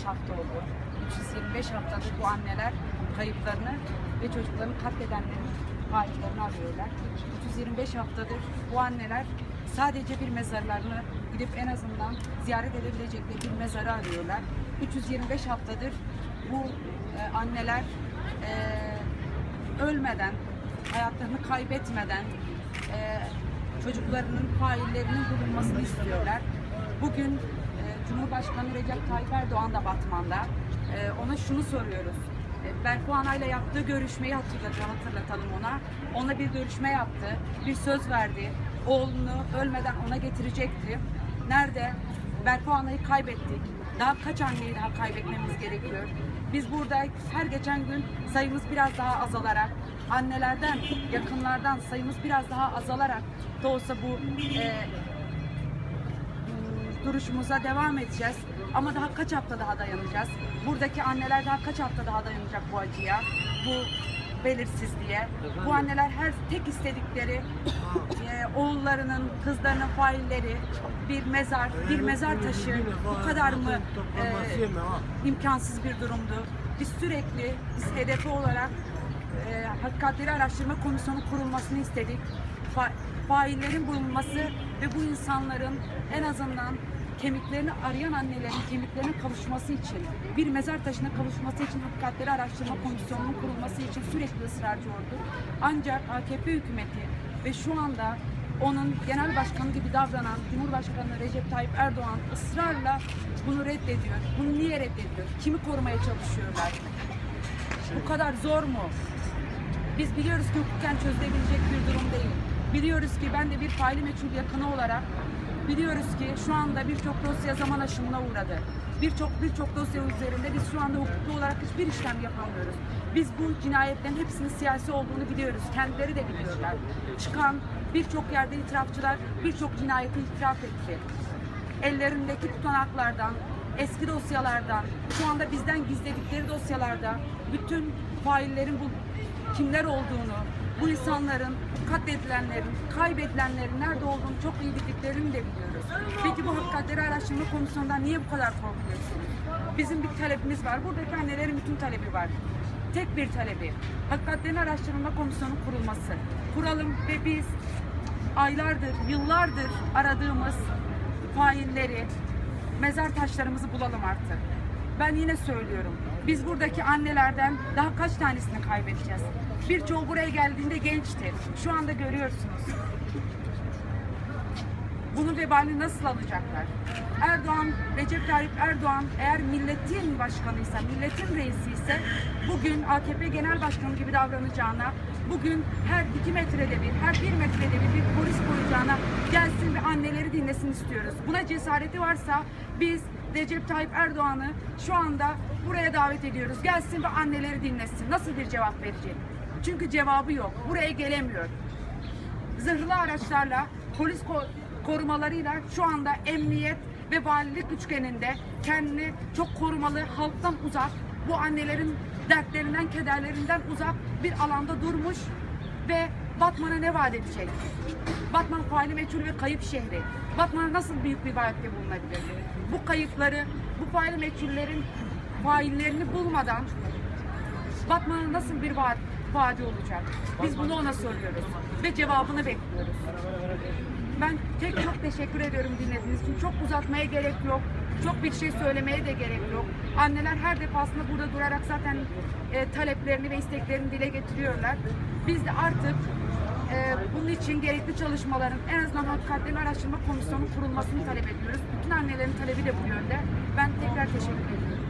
325 hafta oldu. 325 haftadır bu anneler kayıplarını ve çocuklarını katledenlerin faillerini arıyorlar. 325 haftadır bu anneler sadece bir mezarlarını gidip en azından ziyaret edebilecekleri bir mezarı arıyorlar. 325 haftadır bu e, anneler e, ölmeden, hayatlarını kaybetmeden e, çocuklarının faillerinin bulunmasını istiyorlar. Bugün Cumhurbaşkanı Recep Tayyip Erdoğan da Batman'da. E, ona şunu soruyoruz. E, Berfu yaptığı görüşmeyi hatırlatalım, hatırlatalım ona. Ona bir görüşme yaptı, bir söz verdi. Oğlunu ölmeden ona getirecekti. Nerede? Berfu Ana'yı kaybettik. Daha kaç anneyi daha kaybetmemiz gerekiyor? Biz burada her geçen gün sayımız biraz daha azalarak, annelerden, yakınlardan sayımız biraz daha azalarak da olsa bu e, duruşumuza devam edeceğiz. Ama daha kaç hafta daha dayanacağız? Buradaki anneler daha kaç hafta daha dayanacak bu acıya? Bu belirsizliğe. Bu anneler her tek istedikleri e, oğullarının, kızlarının failleri bir mezar, bir mezar taşı bu kadar mı e, imkansız bir durumdu? Biz sürekli biz hedefi olarak e, Hakikatleri Araştırma Komisyonu kurulmasını istedik. Fa- faillerin bulunması ve bu insanların en azından kemiklerini arayan annelerin kemiklerine kavuşması için, bir mezar taşına kavuşması için Hakikatleri Araştırma Komisyonu'nun kurulması için sürekli ısrarcı oldu. Ancak AKP hükümeti ve şu anda onun genel başkanı gibi davranan Cumhurbaşkanı Recep Tayyip Erdoğan ısrarla bunu reddediyor. Bunu niye reddediyor? Kimi korumaya çalışıyorlar? Bu kadar zor mu? Biz biliyoruz ki hukuken çözülebilecek bir durum değil. Biliyoruz ki ben de bir faili meçhul yakını olarak biliyoruz ki şu anda birçok dosya zaman aşımına uğradı. Birçok birçok dosya üzerinde biz şu anda hukuklu olarak hiçbir işlem yapamıyoruz. Biz bu cinayetlerin hepsinin siyasi olduğunu biliyoruz. Kendileri de biliyorlar. Çıkan birçok yerde itirafçılar birçok cinayeti itiraf etti ellerindeki tutanaklardan, eski dosyalardan, şu anda bizden gizledikleri dosyalarda bütün faillerin bu kimler olduğunu, bu insanların, katledilenlerin, kaybedilenlerin nerede olduğunu çok iyi bildiklerini de biliyoruz. Peki bu Hakikatleri Araştırma Komisyonu'ndan niye bu kadar korkuyorsunuz? Bizim bir talebimiz var. Buradaki annelerin bütün talebi var. Tek bir talebi. Hakikatlerin Araştırma Komisyonu kurulması. Kuralım ve biz aylardır, yıllardır aradığımız failleri, mezar taşlarımızı bulalım artık. Ben yine söylüyorum. Biz buradaki annelerden daha kaç tanesini kaybedeceğiz? Birçoğu buraya geldiğinde gençti. Şu anda görüyorsunuz. Bunun vebalini nasıl alacaklar? Erdoğan, Recep Tayyip Erdoğan eğer milletin başkanıysa, milletin reisi ise bugün AKP genel başkanı gibi davranacağına, bugün her iki metrede bir, her bir metrede bir bir polis koyacağına gelsin ve anneleri dinlesin istiyoruz. Buna cesareti varsa biz Recep Tayyip Erdoğan'ı şu anda buraya davet ediyoruz. Gelsin ve anneleri dinlesin. Nasıl bir cevap verecek? Çünkü cevabı yok. Buraya gelemiyor zırhlı araçlarla, polis ko- korumalarıyla şu anda emniyet ve valilik üçgeninde kendini çok korumalı, halktan uzak, bu annelerin dertlerinden, kederlerinden uzak bir alanda durmuş ve Batman'a ne vaat edecek? Batman faili meçhul ve kayıp şehri. Batman'a nasıl büyük bir vaatte bulunabilir? Bu kayıpları, bu faili meçhullerin faillerini bulmadan Batman'a nasıl bir vaat, vaadi olacak? Biz bunu ona soruyoruz ve cevabını bekliyoruz. Teşekkür ediyorum dinlediğiniz için. Çok uzatmaya gerek yok. Çok bir şey söylemeye de gerek yok. Anneler her defasında burada durarak zaten e, taleplerini ve isteklerini dile getiriyorlar. Biz de artık e, bunun için gerekli çalışmaların en azından Hakikatlerini Araştırma Komisyonu kurulmasını talep ediyoruz. Bütün annelerin talebi de bu yönde. Ben tekrar teşekkür ediyorum.